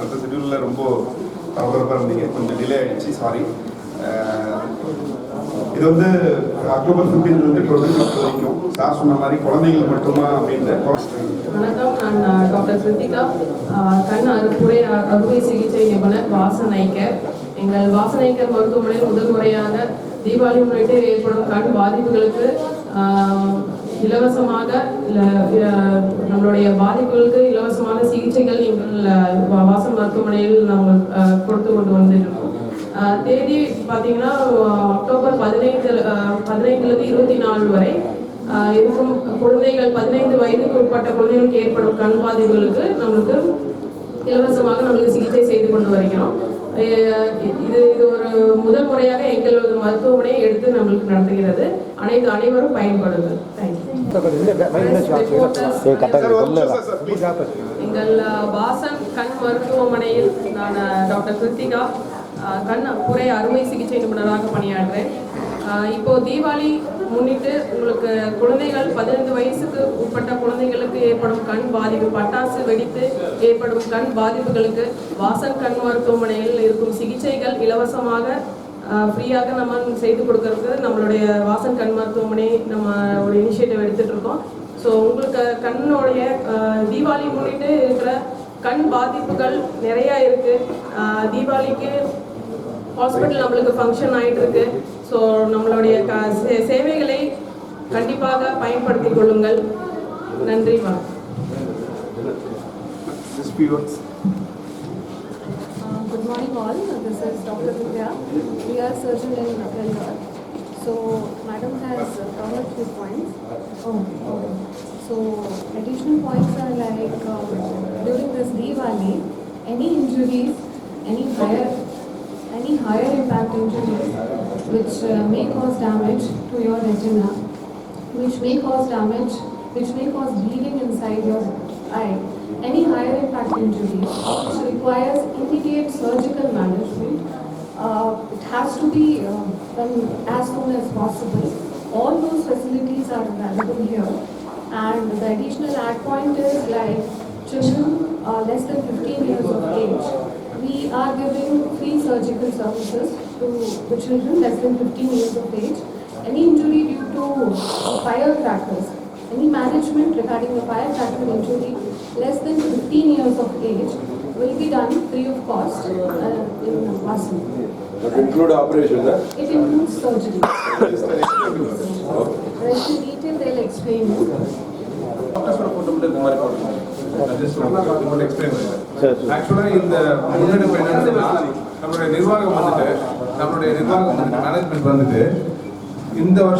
அடுத்த ஷெடியூலில் ரொம்ப பரபரப்பாக இருந்தீங்க கொஞ்சம் டிலே ஆகிடுச்சு சாரி இது வந்து அக்டோபர் 15 இருந்து டுவெண்ட்டி வரைக்கும். சார் சொன்ன மாதிரி குழந்தைகள் மட்டுமா அப்படின்ற வணக்கம். நான் டாக்டர் கிருத்திகா கண் அறுப்புரை அறுவை சிகிச்சை நிபுணர் வாசன் எங்கள் வாசன் மருத்துவமனையில் முதல் முறையாக தீபாவளி முன்னிட்டு ஏற்படும் கண் பாதிப்புகளுக்கு இலவசமாக நம்மளுடைய பாதிப்புகளுக்கு சிகிச்சைகள் எங்கள் வாசல் மருத்துவமனையில் நாங்கள் கொடுத்து கொண்டு வந்துருக்கோம். தேதி பார்த்தீங்கன்னா அக்டோபர் பதினைந்து பதினைந்துலேருந்து இருபத்தி நாலு வரை இருக்கும் குழந்தைகள் பதினைந்து வயதுக்கு உட்பட்ட குழந்தைகளுக்கு ஏற்படும் கண் பாதிப்புகளுக்கு நம்மளுக்கு இலவசமாக நம்மளுக்கு சிகிச்சை செய்து கொண்டு வருகிறோம். இது இது ஒரு முதல் முறையாக எங்களது மருத்துவமனையை எடுத்து நம்மளுக்கு நடத்துகிறது. அனைத்து அனைவரும் பயன்படுது தேங்க்யூ எங்கள் வாசன் கண் மருத்துவமனையில் நான் டாக்டர் கிருத்திகா கண் குறை அறுவை சிகிச்சை நிபுணராக பணியாடுறேன் இப்போ தீபாவளி முன்னிட்டு உங்களுக்கு குழந்தைகள் பதினைந்து வயசுக்கு உட்பட்ட குழந்தைகளுக்கு ஏற்படும் கண் பாதிப்பு பட்டாசு வெடித்து ஏற்படும் கண் பாதிப்புகளுக்கு வாசன் கண் மருத்துவமனையில் இருக்கும் சிகிச்சைகள் இலவசமாக ஃப்ரீயாக நம்ம செய்து கொடுக்கறதுக்கு நம்மளுடைய வாசன் கண் மருத்துவமனை நம்ம ஒரு இனிஷியேட்டிவ் எடுத்துட்டு இருக்கோம் ஸோ உங்களுக்கு கண்ணுடைய தீபாவளி முன்னிட்டு இருக்கிற கண் பாதிப்புகள் நிறையா இருக்கு அஹ், தீபாவளிக்கு ஹாஸ்பிட்டல் நம்மளுக்கு ஃபங்க்ஷன் ஆயிட்டு இருக்கு ஸோ நம்மளுடைய க சே- சேவைகளை கண்டிப்பாக பயன்படுத்திக் கொள்ளுங்கள் நன்றி Uh, Good morning all, this is Dr. Vidya. We are surgeon in Vellore. So madam has uh, covered few points. So additional points are like um, during this Diwali, any injuries, any higher, any higher impact injuries which uh, may cause damage to your retina, which may cause damage, which may cause bleeding inside your eye, any higher impact injury which requires immediate surgical management, uh, it has to be uh, done as soon as possible. All those facilities are available here. And the additional add point is like children uh, less than 15 years of age. We are giving free surgical services to the children less than 15 years of age. Any injury due to firecrackers, any management regarding the firecracker injury less than 15 years of age will be done free of cost uh, in Vasan. That include operation, huh? It includes surgery. Rest in detail they'll explain. ஆக்சுவலாக இந்த முன்னெடுப்பு என்னன்னா நம்மளுடைய நிர்வாகம் வந்துட்டு நம்மளுடைய நிர்வாகம் வந்துட்டு மேனேஜ்மெண்ட் வந்துட்டு இந்த வருஷம்